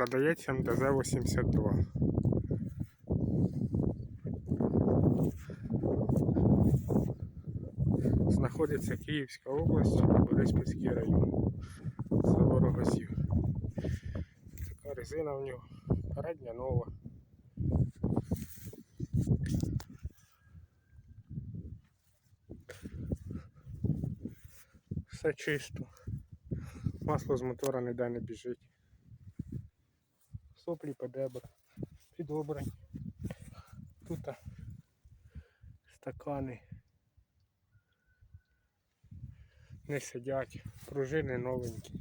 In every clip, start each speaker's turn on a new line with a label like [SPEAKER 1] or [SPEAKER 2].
[SPEAKER 1] Продається МТЗ-82. Знаходиться Київська область, Бориспільський район. Село Рогозів. Така резина в нього. Передня нова. Все чисто. Масло з мотора ніде не біжить. Соплі подебра. Підобрані. Тут стакани. Не сидять. Пружини новенькі.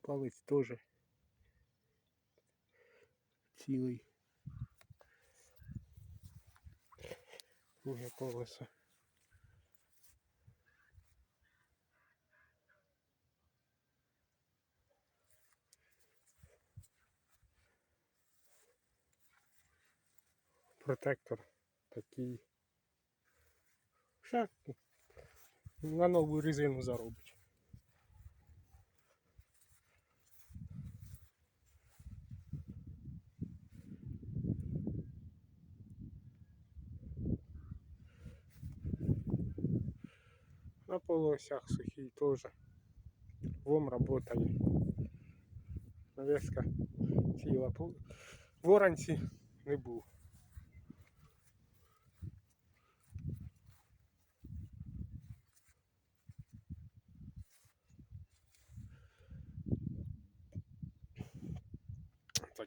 [SPEAKER 1] Палець теж цілий. Друге колесо. Протектор такий. Ще на нову резину заробить. На полосях сухий тоже. Вом работает. Навеска ціла. Воронці не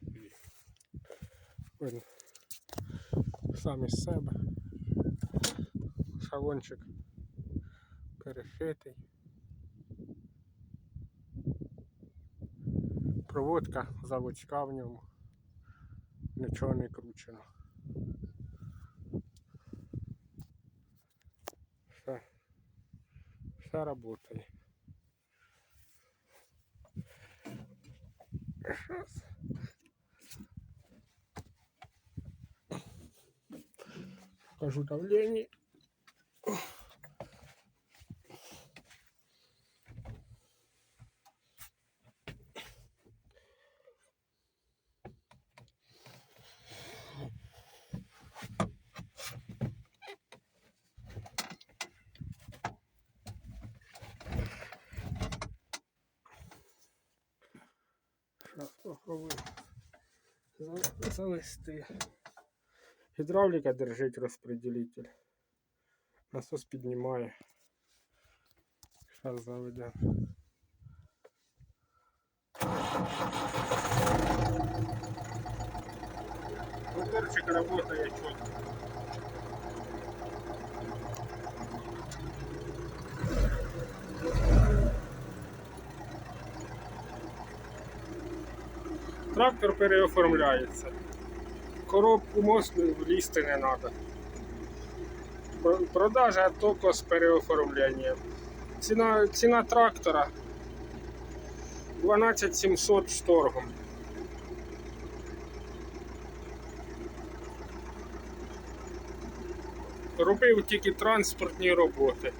[SPEAKER 1] був. Такий. Видно. Сам із себе. Шалончик перешитий. Проводка заводська в ньому. Нічого не кручено. Все. Все работає. Щас. Покажу давление. Сейчас попробуем за- завести. Гідравліка держить розпределитель. Насос піднімає. Зараз заведемо. Моторчик работает четко. Трактор переоформляється. Коробку мосту влізти не треба. Продажа тільки з переоформленням. Ціна, ціна трактора 12700 з торгом. Робив тільки транспортні роботи.